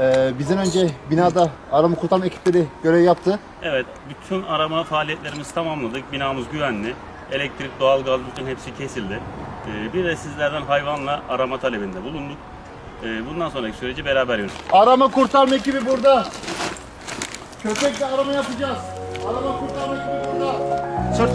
Ee, bizden önce binada arama kurtarma ekipleri görev yaptı. Evet, bütün arama faaliyetlerimizi tamamladık. Binamız güvenli. Elektrik, doğalgaz bütün hepsi kesildi. Ee, Bir de sizlerden hayvanla arama talebinde bulunduk. Ee, Bundan sonraki süreci beraber yürüteceğiz. Arama kurtarma ekibi burada. Köpekle arama yapacağız. Arama kurtarma ekibi burada. Sırt.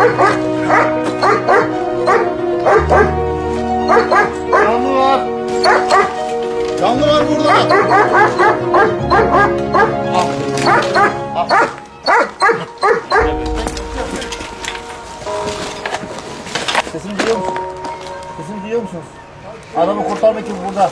Canlı var. Canlı var. Sesimi duyuyor musun? Sesimi duyuyor musunuz? Arama kurtarma ekibi burada.